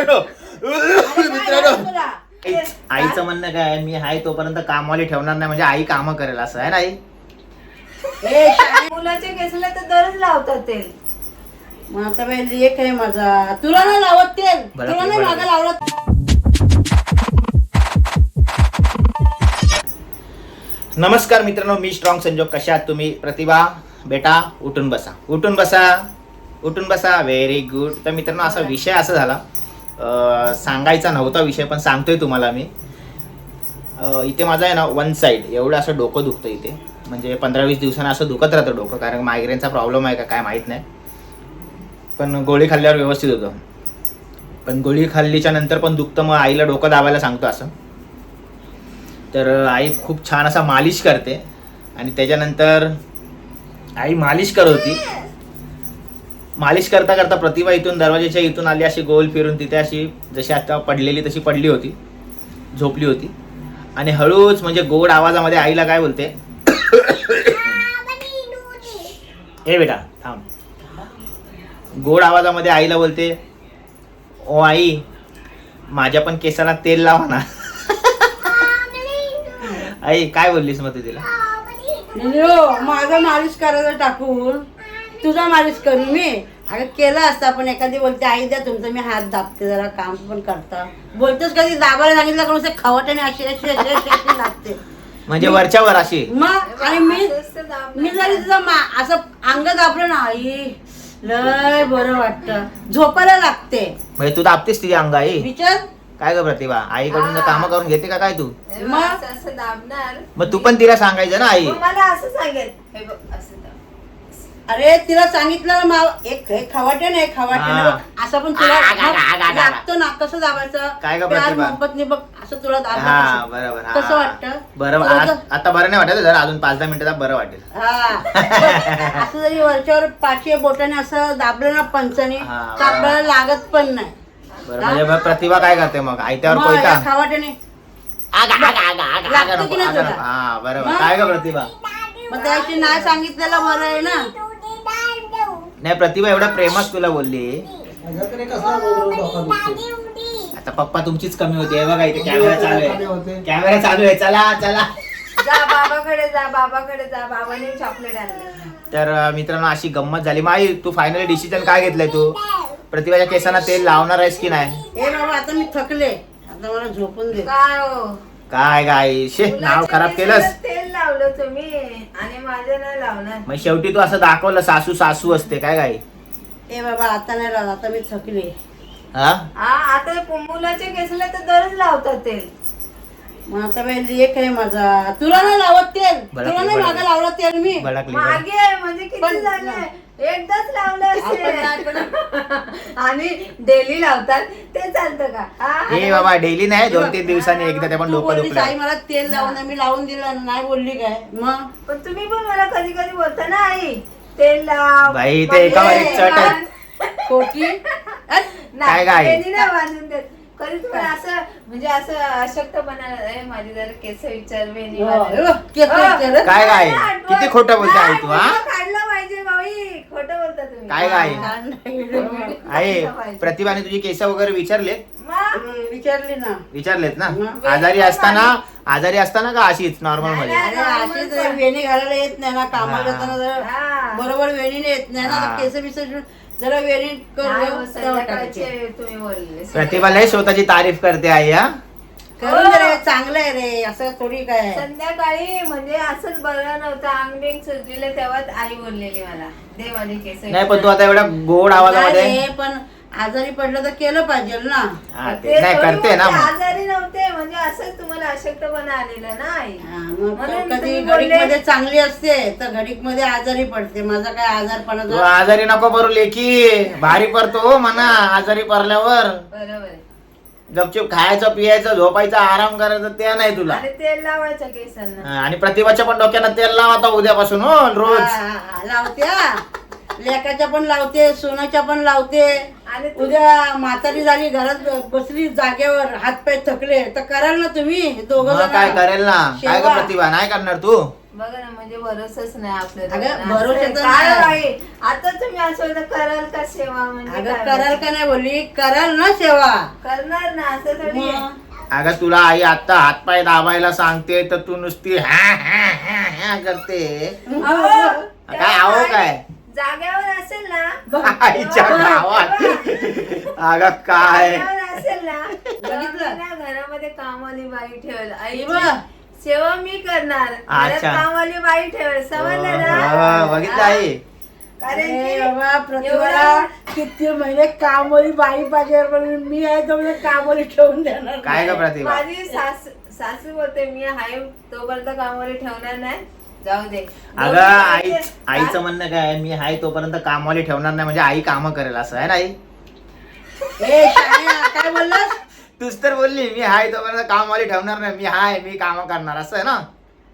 मित्रांनो. आईचं म्हणणं काय आहे, मी आहे तोपर्यंत कामवाली ठेवणार नाही म्हणजे आई कामं करेल असं आहे ना आई? मुलाच्या केसला तर दररोज लावतात ते. मग आता बाई लेख आहे माझा. तुला नाही लावत तेल बरं, तुला नाही बरं. मागं लावलं. नमस्कार मित्रांनो मी स्ट्रॉंग संजोग. कशा आहात तुम्ही? प्रतिभा बेटा उठून बसा. उठून बसा. उठून बसा. व्हेरी गुड तर मित्रांनो असा विषय असा झाला. सांगायचा नव्हता विषय पण सांगतोय तुम्हाला मी. इथे माझं आहे ना वन साईड एवढं असं डोकं दुखतं इथे. म्हणजे पंधरा वीस दिवसांना असं दुखत राहतं डोकं कारण मायग्रेनचा प्रॉब्लेम आहे का काय माहीत नाही. पण गोळी खाल्ल्यावर व्यवस्थित होतं. पण गोळी खाल्लीच्या नंतर पण दुखतं मग आईला डोकं दाबायला सांगतो असं. तर आई खूप छान असा मालिश करते. आणि त्याच्यानंतर आई मालिश करत होती. मालिश करता करता प्रतिभा इथून दरवाजाच्या इथून आली अशी गोल फिरून तिथे अशी जशी आता पडलेली तशी पडली होती झोपली होती. आणि हळूच म्हणजे गोड आवाजामध्ये आईला काय बोलते? हे बेटा थांब. गोड आवाजामध्ये आईला बोलते ओ आई माझ्या पण केसाला तेल लावा ना. आई काय बोललीस मग तू तिला? माझा मालिश करायला टाकून. तुझा मालिश करू मी? अगं केलं असता पण एखादी बोलते आई द्या तुमचं मी हात दाबते जरा काम पण करता. बोलतेस कधी? दाबायला सांगितलं का नुसते खवटाने अशी अशी अशी अशी अशी लागते म्हणजे वरच्या वर अशी. मग आणि मी मी जरी तुझं मा- असं अंग दाबलं ना आई लय बरं वाटत. झोपायला लागते. म्हणजे तू दाबतेस तिची अंग आई? विचार. काय ग प्रतिभा? आईकडून काम करून घेते का काय तू? मग? असं असं दाबणार. मग तू पण तिला सांगायचं ना आई. मग मला असं सांगेल. हे बघ असं दाब अरे तिला सांगितलं माव एक एक खवाटे ना एक खवाटे हा. ना बघ, असं पण तुला आग, आग, आग, आग, आग. लागतो ना कसं दाबायचं काय गं? मोहब्बतने बघ असं तुला दाबायचं हा. बरोबर हा. कसं वाटतं बरं तुला आ- तर- आता बरं नाही वाटत जरा अजून पाच दहा मिनिटात बरं वाटेल हा असं जरी वरच्यावर पाचशे बोटाने असं दाबलं ना पंचाने हा, तर आपल्याला लागत पण नाही बरं म्हणजे मग प्रतिभा काय करते मग आयत्यावर मग कोयता या खवाट्याने आग, आग, आग, आग, आग, आग लागतं नको, की नाही आग तुला? नको. हा बरोबर मग? काय ग प्रतिभा मग त्याची नाही सांगितलेलं बरं आहे ना नाही प्रतिभा एवढा प्रेमच तुला बोलली. आता पप्पा तुमचीच कमी होती. हे बघा इथे कॅमेरा चालू आहे. कॅमेरा चालू आहे. चला चला. जा बाबाकडे जा बाबाकडे जा. बाबाने चॉकलेट आणले. तर मित्रांनो अशी गंमत झाली. माई तू फायनली डिसिजन काय घेतलंय तू? प्रतिभाच्या केसांना तेल लावणार आहेस की नाही? हे बाबा आता मी थकले. आता मला झोपून दे. काय हो? काय काय शे नाव खराब केलंस. तेल लावलं तुम्ही आणि माझं नाही लावणार. मग शेवटी तू असं दाखवलं सासू सासू असते काय काय ए बाबा आता नाही राहत आता मी थकले. हा? हा आता हे मुलाच्या केसला तर दररोज लावतात तेल. मग आता बाई लेख आहे माझा. तुला नाही लावत तेल. तुला नाही. मागं लावलं तेल मी. भडकली मागे म्हणजे किती पण- झालंय? एकदाच लावलं असेल आणि डेली लावतात ते चालतं का हा? हे बाबा डेली नाही दोन तीन दिवसांनी एकदा ते पण तू डोकं बोललीस, आई दुखलं मला तेल लावून. मी लावून दिलं नाही बोलली काय मग पण तुम्ही पण मला कधी कधी बोलता ना आई तेल लाव बाई, ते एकावर एक चट आहे. खोटी काय काय? त्यांनी नाही बांधून देत कधी तुम्हाला असं म्हणजे असं अशक्तपणा "ए, माझी जरा केस विचार वेणी हो, बांधून." हो, केस हो. विचार. काय काय? मला किती खोटं बोलते आई तू, हा? नाही, काढलं पाहिजे बाई खोटं बोलता तुम्ही काय काय? आहे. प्रतिभाने तुझी केस वगैरे विचारले मग? हम्म, विचारली ना. विचारलेत ना? आजारी असताना आजारी असताना का अशीच नॉर्मलमध्ये? अरे वेणी घालायला येत नाही ना. कामाला. जाताना जरा हा. बरोबर वेणीने येत नाही ना. केस बिस जरा वेणी कर हो, प्रतिभा लय स्वतःची तारीफ करते आई हा. करून दे रे चांगलं आहे रे असं थोडी काय. आहे. संध्याकाळी म्हणजे असंच बरं नव्हतं अंग बिंग सुजलेलं तेव्हाच आई बोललेली मला दे माझे केस नाही पण तू आता एवढ्या गोड आवाजामध्ये रे, पण आजारी पडलं तर केलं पाहिजे ना. हा, ते ते नाही थोडी करते ना मग. आजारी नव्हते म्हणजे असंच तुम्हाला अशक्तपणा आलेला ना आई. हा, मग म्हणून कधी तुम्ही घडीक बोलले- मध्ये चांगली असते तर घडीकमध्ये आजारी पडते. माझा काय तू आजारपणाचा आजारी नको बरू लेकी भारी पडतो हो म्हणा आजारी पडल्यावर. बरोबर. आहे गपचूप खायचं पियायचं झोपायचं आराम करायचं ते नाही तुला. आणि तेल लावायचं केसांना. हा, आणि प्रतिभाच्या पण डोक्यानं तेल लाव आता उद्यापासून हो रोज. हा, लावते हा. लेकाच्या पण लावते सोनाच्या पण लावते. आणि तू- उद्या म्हातारी झाली घरात बसली जागेवर हात पाय थकले तर कराल ना तुम्ही दोघं मग काय करेल ना? काय ग शेवा. प्रतिभा नाही करणार तू? बघा ना म्हणजे भरोसाच नाही आपल्याला अगं, काय नाही. आता तुम्ही असं कराल का सेवा म्हणजे अगं काय? कराल का नाही बोलली? कराल ना सेवा. करणार ना असं थोडी आहे. मग अगं तुला आई आता हातपाय दाबायला सांगते तर तू नुसती हा हा हा हा करते. अहो, काय आहो काय? जाग्यावर असेल ना. आईच्या गावात. अगं काय? जाग्यावर असेल ना बघितलं? तेव्हा मी ना घरामध्ये कामाली बाई ठेवल. आई बघ. सेवा मी करणार घरात अच्छा. कामाली बाई ठेवल समजलं ना? हो, बघितलं आई. कारण अरे की बाबा प्रतिभाला एवढं- किती महिने कामवाली बाई पाहिजे म्हणून मी आहे तर म्हणजे कामवाली ठेवून देणार काय ग प्रतिभा? माझी सासू सासू बोलते मी हाय तोपर्यंत कामावर ठेवणार नाही. जाऊ दे. अगं आई. आईचं म्हणणं काय आहे, मी हाय तोपर्यंत कामवाली ठेवणार नाही म्हणजे आई कामं करेल असं आहे ना आई? ए काय बोललास? तूच तर बोलली मी हाय तोपर्यंत कामवाली ठेवणार नाही मी हाय मी कामं करणार असं आहे ना?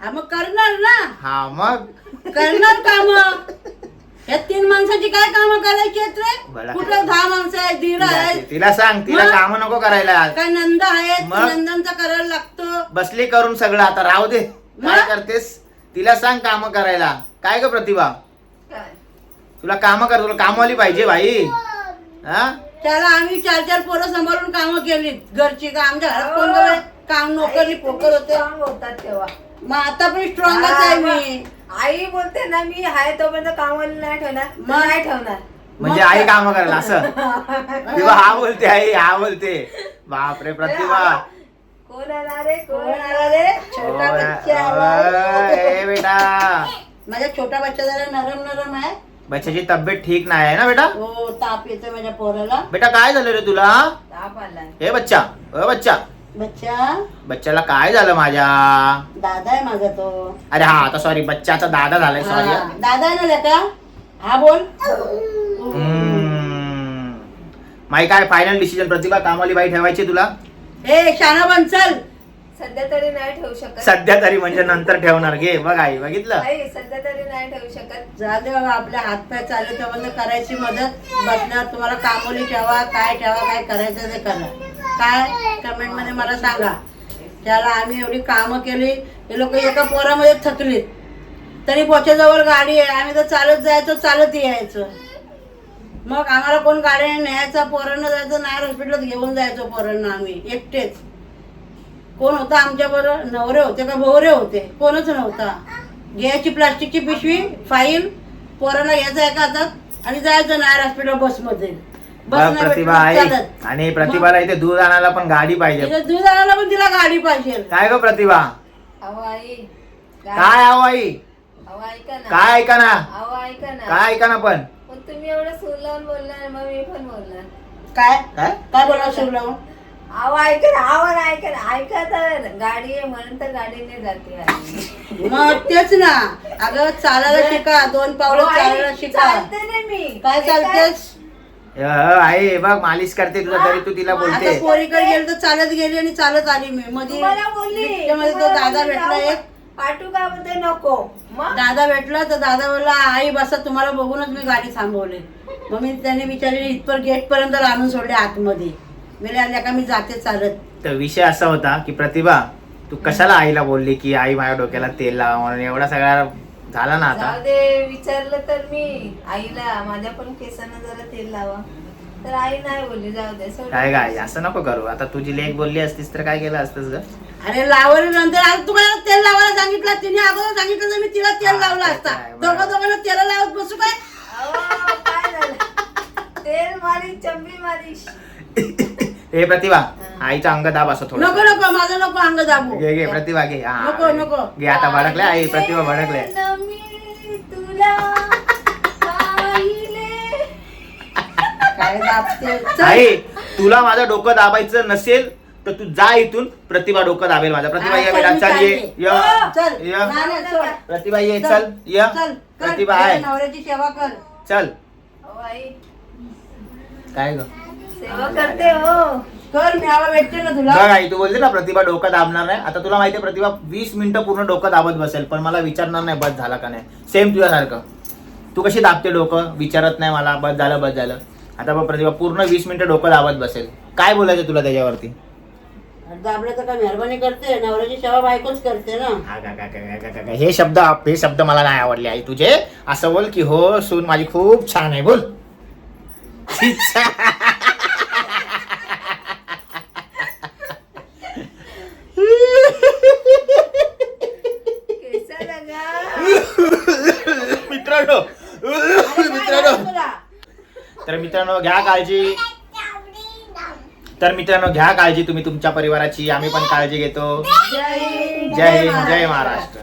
हा मग करणार ना. हा मग? करणार काम. या तीन माणसाची काय कामं करायची आहेत बरं. रे कुठं दहा माणसं आहेत दीड आहेत? तिला सांग तिला मग? कामं नको करायला. काय नंद आहेत? मग? नंदांचा करायला लागतो. बसली करून सगळं आता राहू दे. काय मग? करतेस? तिला सांग कामं करायला. काय ग प्रतिभा? तुला कामं कर तुला कामवाली पाहिजे भाई. हा? त्याला आम्ही चार चार पोरं सांभाळून कामं केली. घरची का आमच्या घरात कोण काम नोकरी पोकर होते. होतात तेव्हा. मग आता पण स्ट्रॉंगच आहे मी. आई बोलते ना मी हाय तोपर्यंत कामाला नाही ठेवणार. मग? नाही ठेवणार. म्हणजे आई कामं करेल असं? किंवा हा बोलते आई हा बोलते. बापरे प्रतिभा. कोण आला रे कोण आला रे? छोटा बच्चा आला. ओय, ए बेटा. माझा छोटा बच्चा जरा नरम नरम आहे. बच्चाची तब्येत ठीक नाही आहे ना बेटा? हो ताप येतो माझ्या पोराला. बेटा काय झालं रे तुला? ताप आलाय. हे बच्चा अ बच्चा. बच्चा? बच्चाला काय झालं माझ्या? दादा आहे माझा तो. अरे हा आता सॉरी बच्चाचा दादा झालाय सॉरी हा, दादा आहे ना लेका हा बोल. माही काय फायनल डिसिजन प्रतिभा कामाली बाई ठेवायची तुला? ए शाना बन चल. सध्या तरी नाही ठेवू शकत. सध्या तरी म्हणजे नंतर ठेवणार घे. बघ आई बघितलं? सध्या तरी नाही ठेवू शकत. झाले बाबा आपल्या हातपाय चालले तेव्हा करायची मदत. बसल्यावर तुम्हाला कामोली ठेवा काय ठेवा काय करायचं ते करा. काय? कमेंटमध्ये मला सांगा. त्याला आम्ही एवढी कामं केली. हे लोक एका पोरामध्ये थकलीत. तरी पोच्याजवळ गाडी आहे. आम्ही तर चालत जायचो चालत यायचो. मग आम्हाला कोण गाडीने न्यायचा? पोरांना जायचं नाही हॉस्पिटलात घेऊन जायचो पोरांना आम्ही. एकटेच. कोण होता आमच्या बरोबर? नवरे होते का भोवरे होते? कोणच नव्हता. घ्यायची प्लास्टिकची पिशवी फाईल पोरांना घ्यायचं एका हातात आणि जायचं नायर हॉस्पिटल बसमध्ये. बस नाही प्रतिभा भेटली, आहे चालत. आणि प्रतिभाला इथे दूध आणायला पण गाडी पाहिजे. तिला दूध आणायला पण तिला गाडी पाहिजे. काय ग प्रतिभा? अहो आई. काय आहो आई? अहो ऐका ना. काय ऐका ना? अहो ऐका ना. काय ऐका ना पण? पण तुम्ही एवढं सूर लावून बोलणार मग मी पण बोलणार. काय? काय? काय बोला शिवलावून अहो ऐका ना आवाज ऐका ना ऐका तर गाडी आहे म्हणून तर गाडीने जाते. मग तेच ना. अगं चालायला शिका दोन पावलं आई, चालायला शिका. चालते ना मी. काय चालतेस? अ, आई हे बघ मालिश करते तुझा तरी तू तिला आता बोलते. पोरीकडे गेली तर चालत गेली आणि चालत आली मी. मध्ये तुम्हाला बोलली. तो तुम्हाला दादा भेटला एक. पाठवू का बोलते नको. मग? दादा भेटला तर दादा बोलला आई बसा तुम्हाला बघूनच मी गाडी थांबवली. मग मी त्याने विचारले इथपर गेट पर्यंत आणून सोडले आतमध्ये. मी आल्या का मी जाते चालत. तर विषय असा होता की प्रतिभा तू कशाला आईला बोलली की आई माझ्या डोक्याला तेल लावा म्हणून? एवढा सगळा झाला ना आता? जाऊ दे विचारलं तर मी. आईला माझ्या पण केसांना जरा तेल लावा. तर आई नाही बोलली जाऊ दे सोड. काय काय असं नको करू. आता तुझी लेख बोलली असतीस तर काय केलं असतंस ग? अरे लावलं नंतर आता तू काय तेल लावायला सांगितलं तिने अगोदर सांगितलं तर मी तिला तेल हा, लावला ते असता. काय, बरोबर. दोघं दोघांना तेल लावत बसू काय? अहो, काय झालं? तेल मारी चंबी मारी हे प्रतिभा आईचा अंग दाब असं थोडं. नको नको माझं नको अंग दाबू. घे घे प्रतिभा घे. हा, नको, नको. घे आता भडकल्या आई प्रतिभा भडकल्या. पाहिलं मी तुला पाहिले. काय दाबते? चल. आई तुला माझं डोकं दाबायचं नसेल तर तू जा इथून. प्रतिभा डोकं दाबेल माझा. प्रतिभा ये हा, बेटा चल ये. चल. य. नाही, नाही, सोड. प्रतिभा ये चल. य चल कर. प्रतिभा आहे नवऱ्याची सेवा कर. चल. अहो, आई. काय ग? सेवा करते हो. कर मी आवा भेटते ना तुला? बघ आई तू बोलते ना प्रतिभा डोकं दाबणार नाही. आता तुला माहितीये प्रतिभा वीस मिनिटं पूर्ण डोकं दाबत बसेल पण मला विचारणार नाही बस झाला का नाही. सेम तुझ्यासारखं. तू कशी दाबते डोकं? विचारत नाही मला. बस झालं बस झालं. आता बघ प्रतिभा पूर्ण वीस मिनिटं डोकं दाबत बसेल. काय बोलायचं तुला त्याच्यावरती? दाबलं तर काय मेहरबानी करते. नवऱ्याची सेवा बायकोच करते ना. हा. हे शब्द हे शब्द मला नाही आवडले आई. तुझे असं बोल की हो सून माझी खूप छान आहे. बोल केसा लगा मित्रांनो. मित्रांनो. तर मित्रांनो घ्या काळजी. तर मित्रांनो घ्या काळजी तुम्ही तुमच्या परिवाराची. आम्ही पण काळजी घेतो. जय हिंद जय महाराष्ट्र.